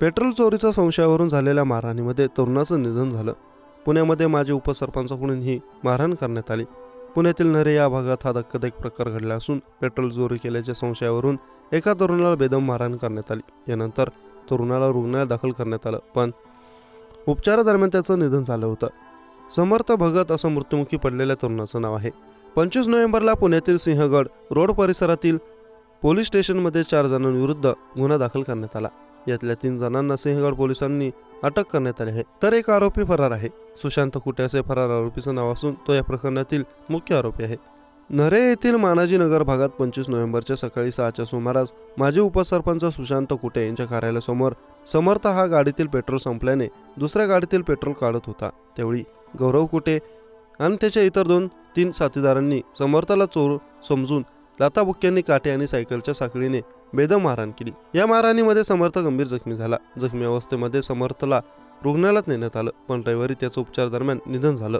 Petrol चोरीच्या संशयावरून झालेल्या मारहाणीमध्ये तरुणाचं निधन झालं. पुण्यामध्ये माजी उपसरपंचाकडून ही मारहाण करण्यात आली. पुण्यातील नरे या भागात हा धक्कादायक प्रकार घडला असून पेट्रोल चोरी केल्याच्या संशयावरून एका तरुणाला बेदम मारहाण करण्यात आली. यानंतर तरुणाला रुग्णालयात दाखल करण्यात आलं पण उपचारादरम्यान त्याचं निधन झालं होतं. समर्थ भगत असं मृत्युमुखी पडलेल्या तरुणाचं नाव आहे. पंचवीस नोव्हेंबरला पुण्यातील सिंहगड रोड परिसरातील पोलीस स्टेशनमध्ये चार जणांविरुद्ध गुन्हा दाखल करण्यात आला. यातल्या तीन जणांना सिंहगड पोलिसांनी अटक करण्यात आली आहे. तर एक आरोपी फरार आहे. सुशांत कुटे असे फरार आरोपीचं नाव असून तो या प्रकरणातील मुख्य आरोपी आहे. नरे येथील मानाजी नगर भागात पंचवीस नोव्हेंबरच्या सकाळी सहाच्या सुमारास माजी उपसरपंच सुशांत कुटे यांच्या कार्यालयासमोर समर्थ हा गाडीतील पेट्रोल संपल्याने दुसऱ्या गाडीतील पेट्रोल काढत होता. त्यावेळी गौरव कुटे आणि त्याच्या इतर दोन तीन साथीदारांनी समर्थाला चोर समजून लाताबुक्क्यांनी काटे आणि सायकलच्या साखळीने बेदम मारहाण केली. या मारहाणीमध्ये समर्थ गंभीर जखमी झाला. जखमी अवस्थेमध्ये समर्थला रुग्णालयात नेण्यात आलं पण रविवारी त्याचं उपचार दरम्यान निधन झालं.